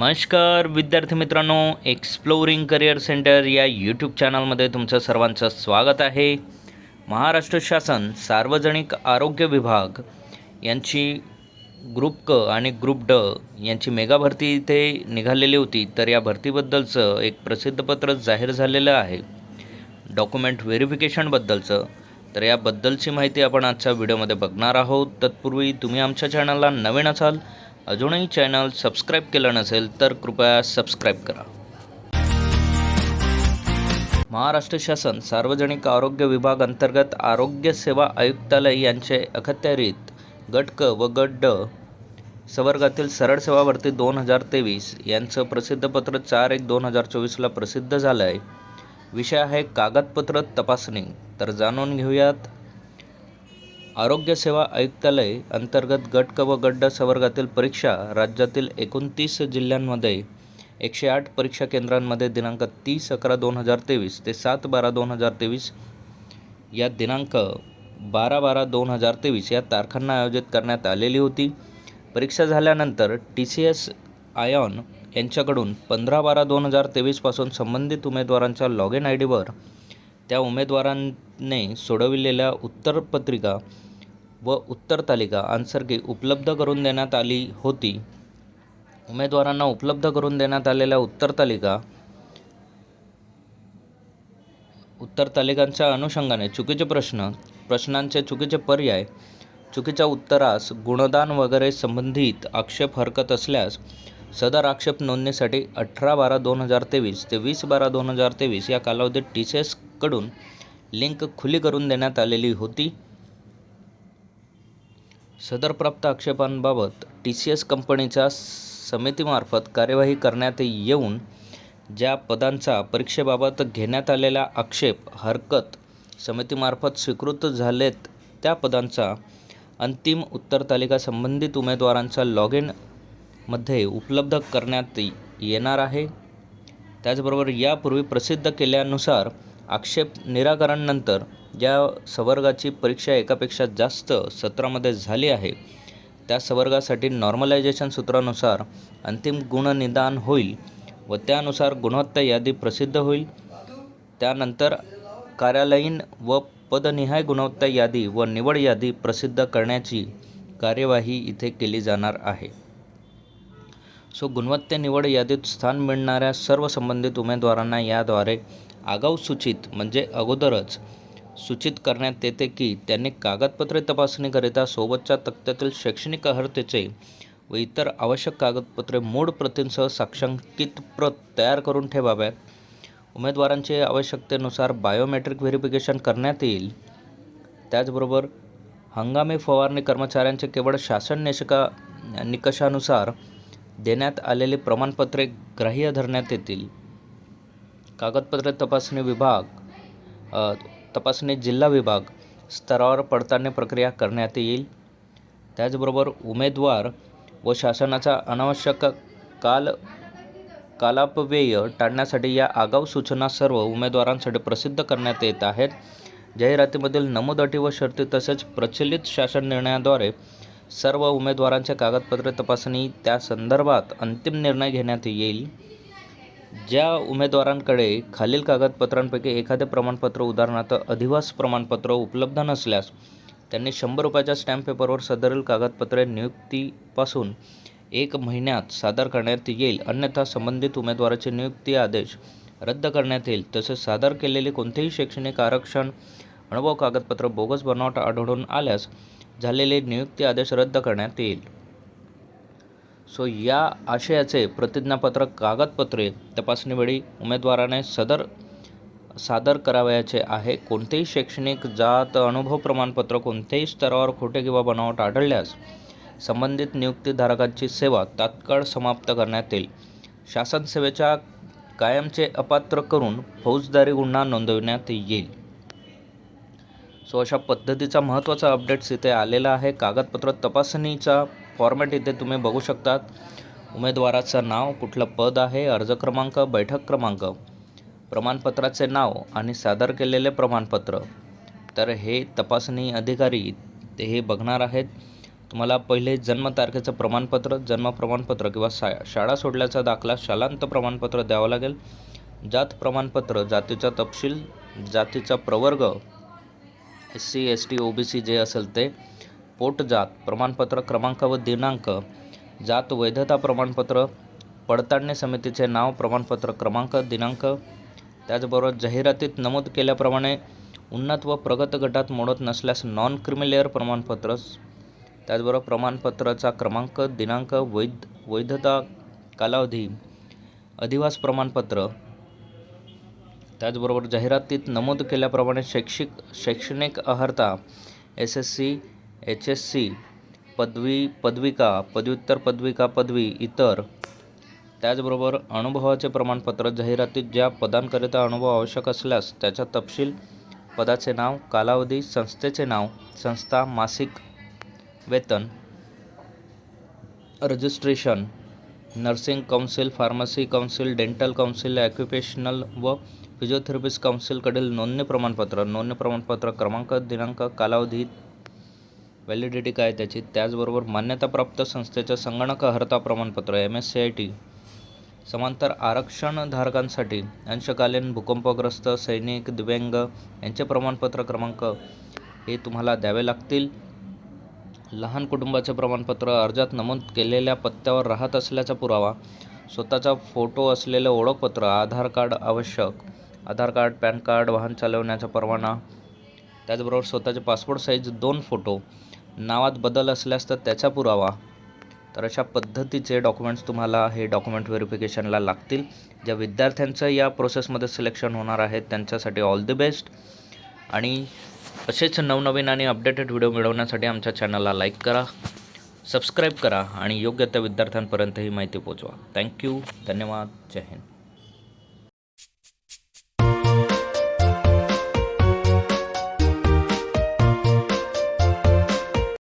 नमस्कार विद्यार्थी मित्रांनो एक्सप्लोरिंग करिअर सेंटर या यूट्यूब चॅनलमध्ये तुमचं सर्वांचं स्वागत आहे. महाराष्ट्र शासन सार्वजनिक आरोग्य विभाग यांची ग्रुप क आणि ग्रुप ड यांची मेगा भरती इथे निघालेली होती. तर या भरतीबद्दलचं एक प्रसिद्धपत्र जाहीर झालेलं आहे. डॉक्युमेंट व्हेरिफिकेशनबद्दलचं तर याबद्दलची माहिती आपण आजच्या व्हिडिओमध्ये बघणार आहोत. तत्पूर्वी तुम्ही आमच्या चॅनलला नवीन असाल अजूनही चॅनल सबस्क्राईब केलं नसेल तर कृपया सबस्क्राईब करा. महाराष्ट्र शासन सार्वजनिक आरोग्य विभाग अंतर्गत आरोग्य सेवा आयुक्तालय यांचे अखत्यारीत गट क व गट ड संवर्गातील सरळ सेवा भरती दोन हजार तेवीस यांचं प्रसिद्धपत्र चार एक दोन हजार चोवीसला प्रसिद्ध झालं आहे विषय आहे कागदपत्र तपासणी. तर जाणून घेऊयात आरोग्यसेवा आयुक्तालय अंतर्गत गट क व गट संवर्गातील परीक्षा राज्यातील एकोणतीस जिल्ह्यांमध्ये एकशे आठ परीक्षा केंद्रांमध्ये दिनांक तीस अकरा दोन हजार तेवीस ते सात बारा दोन हजार तेवीस या दिनांक बारा बारा दोन हजार तेवीस या तारखांना आयोजित करण्यात आलेली होती. परीक्षा झाल्यानंतर टी सी एस आयॉन यांच्याकडून पंधरा बारा दोन हजार तेवीसपासून संबंधित उमेदवारांच्या लॉग इन आय डीवर त्या उमेदवारांनी सोडविलेल्या उत्तरपत्रिका व उत्तर तालिका आन्सरकी उपलब्ध करून देण्यात आली होती. उमेदवारांना उपलब्ध करून देण्यात आलेल्या उत्तर तालिका उत्तर तालिकांच्या अनुषंगाने चुकीचे प्रश्न प्रश्नांचे चुकीचे पर्याय चुकीच्या उत्तरास गुणदान वगैरे संबंधित आक्षेप हरकत असल्यास सदर आक्षेप नोंदणीसाठी अठरा बारा दोन हजार तेवीस ते वीस बारा दोन हजार तेवीस या कालावधीत टी सी एसकडून लिंक खुली करून देण्यात आलेली होती. सदर प्राप्त आक्षेपांबाबत टी सी एस कंपनीच्या समितीमार्फत कार्यवाही करण्यात येऊन ज्या पदांचा परीक्षेबाबत घेण्यात आलेला आक्षेप हरकत समितीमार्फत स्वीकृत झालेत त्या पदांचा अंतिम उत्तर तालिका संबंधित उमेदवारांचा लॉग इनमध्ये उपलब्ध करण्यात येणार आहे. त्याचबरोबर यापूर्वी प्रसिद्ध केल्यानुसार आक्षेप निराकरणनंतर ज्या सवर्गाची परीक्षा एकापेक्षा जास्त सत्रामध्ये झाली आहे त्या संवर्गासाठी नॉर्मलायझेशन सूत्रानुसार अंतिम गुणनिदान होईल व त्यानुसार गुणवत्ता यादी प्रसिद्ध होईल. त्यानंतर कार्यालयीन व पदनिहाय गुणवत्ता यादी व निवड यादी प्रसिद्ध करण्याची कार्यवाही इथे केली जाणार आहे. सो गुणवत्ता निवड यादीत स्थान मिळणाऱ्या सर्व संबंधित उमेदवारांना याद्वारे आगाऊ सूचित म्हणजे अगोदरच सूचित करण्यात येते की त्यांनी कागदपत्रे तपासणीकरिता सोबतच्या तक्त्यातील शैक्षणिक अर्हतेचे व इतर आवश्यक कागदपत्रे मूळ प्रतींसह साक्षांकित प्रत तयार करून ठेवाव्यात. उमेदवारांचे आवश्यकतेनुसार बायोमेट्रिक व्हेरिफिकेशन करण्यात येईल. त्याचबरोबर हंगामी फवारणी कर्मचाऱ्यांचे केवळ शासन निषका निकषानुसार देण्यात आलेली प्रमाणपत्रे ग्राह्य धरण्यात येतील. कागदपत्रे तपासणी विभाग तपासणी जिल्हा विभाग स्तरावर पडताळणी प्रक्रिया करण्यात येईल. त्याचबरोबर उमेदवार व शासनाचा अनावश्यक काल कालापव्यय टाळण्यासाठी या आगाऊ सूचना सर्व उमेदवारांसाठी प्रसिद्ध करण्यात येत आहेत. जाहिरातीमधील नमूद अटी व शर्ती तसेच प्रचलित शासन निर्णयाद्वारे सर्व उमेदवारांच्या कागदपत्रे तपासणी त्या संदर्भात अंतिम निर्णय घेण्यात येईल. ज्या उमेदवारांकडे खालील कागदपत्रांपैकी एखादे प्रमाणपत्र उदाहरणार्थ अधिवास प्रमाणपत्र उपलब्ध नसल्यास त्यांनी शंभर रुपयाच्या स्टॅम्प पेपरवर सदरील कागदपत्रे नियुक्तीपासून एक महिन्यात सादर करण्यात येईल. अन्यथा संबंधित उमेदवाराचे नियुक्ती आदेश रद्द करण्यात येईल. तसेच सादर केलेले कोणतेही शैक्षणिक आरक्षण अनुभव कागदपत्र बोगस बनावट आढळून आल्यास झालेले नियुक्ती आदेश रद्द करण्यात येईल. सो या आशयाचे प्रतिज्ञापत्र कागदपत्रे तपासणीवेळी उमेदवाराने सदर सादर करावयाचे आहे. कोणतेही शैक्षणिक जात अनुभव प्रमाणपत्र कोणत्याही स्तरावर खोटे किंवा बनावट आढळल्यास संबंधित नियुक्तीधारकांची सेवा तात्काळ समाप्त करण्यात येईल. शासन सेवेच्या कायमचे अपात्र करून फौजदारी गुन्हा नोंदविण्यात येईल. सो अशा पद्धतीचा महत्त्वाचा अपडेट्स इथे आलेला आहे. कागदपत्र तपासणीचा फॉर्मॅट इथे तुम्ही बघू शकतात. उमेदवाराचं नाव कुठलं पद आहे? अर्ज क्रमांक बैठक क्रमांक प्रमाणपत्राचे नाव आणि सादर केलेले प्रमाणपत्र. तर हे तपासणी अधिकारी ते हे बघणार आहेत. तुम्हाला पहिले जन्मतारखेचं प्रमाणपत्र जन्म प्रमाणपत्र किंवा शा शाळा सोडल्याचा दाखला शालांत प्रमाणपत्र द्यावं लागेल. जात प्रमाणपत्र जातीचा तपशील जातीचा प्रवर्ग S C S T O B C जे असेल ते पोटजात प्रमाणपत्र क्रमांक व दिनांक जात वैधता प्रमाणपत्र पडताळणी समितीचे नाव प्रमाणपत्र क्रमांक दिनांक त्याचबरोबर जाहिरातीत नमूद केल्याप्रमाणे उन्नत व प्रगत गटात मोडत नसल्यास नॉन क्रिमिलेअर प्रमाणपत्र त्याचबरोबर प्रमाणपत्राचा क्रमांक दिनांक वैध वैधता कालावधी अधिवास प्रमाणपत्र त्याचबरोबर जाहिरातीत नमूद केल्याप्रमाणे शैक्षिक शैक्षणिक अर्हता S S C H S C पदवी पदविका पदव्युत्तर पदविका पदवी इतर. त्याचबरोबर अनुभवाचे प्रमाणपत्र जाहिरातीत ज्या पदांकरिता अनुभव आवश्यक असल्यास त्याचा तपशील पदाचे नाव कालावधी संस्थेचे नाव संस्था मासिक वेतन registration nursing council pharmacy council dental council occupational व फिजिओथेरपिस्ट काउन्सिलकडील नोंदणी प्रमाणपत्र नोंदणी प्रमाणपत्र क्रमांक दिनांक कालावधी व्हॅलिडिटी काय त्याची? त्याचबरोबर मान्यताप्राप्त संस्थेच्या संगणक अर्हता प्रमाणपत्र M S C I T समांतर आरक्षणधारकांसाठी अंशकालीन भूकंपग्रस्त सैनिक दिव्यांग यांचे प्रमाणपत्र क्रमांक हे तुम्हाला द्यावे लागतील. लहान कुटुंबाचे प्रमाणपत्र अर्जात नमूद केलेल्या पत्त्यावर राहत असल्याचा पुरावा स्वतःचा फोटो असलेले ओळखपत्र आधार कार्ड आवश्यक आधार कार्ड पॅन कार्ड वाहन चालवण्याचा परवाना त्याचबरोबर स्वतःचे पासपोर्ट साईज दोन फोटो नावात बदल असल्यास तर त्याचा पुरावा. तर अशा पद्धतीचे डॉक्युमेंट्स तुम्हाला हे डॉक्युमेंट व्हेरिफिकेशनला लागतील. ज्या विद्यार्थ्यांचं या प्रोसेसमध्ये सिलेक्शन होणार आहे त्यांच्यासाठी ऑल द बेस्ट आणि असेच नवनवीन आणि अपडेटेड व्हिडिओ मिळवण्यासाठी आमच्या चॅनलला लाईक करा सबस्क्राईब करा आणि योग्य त्या विद्यार्थ्यांपर्यंत ही माहिती पोचवा थँक्यू धन्यवाद. जय हिंद.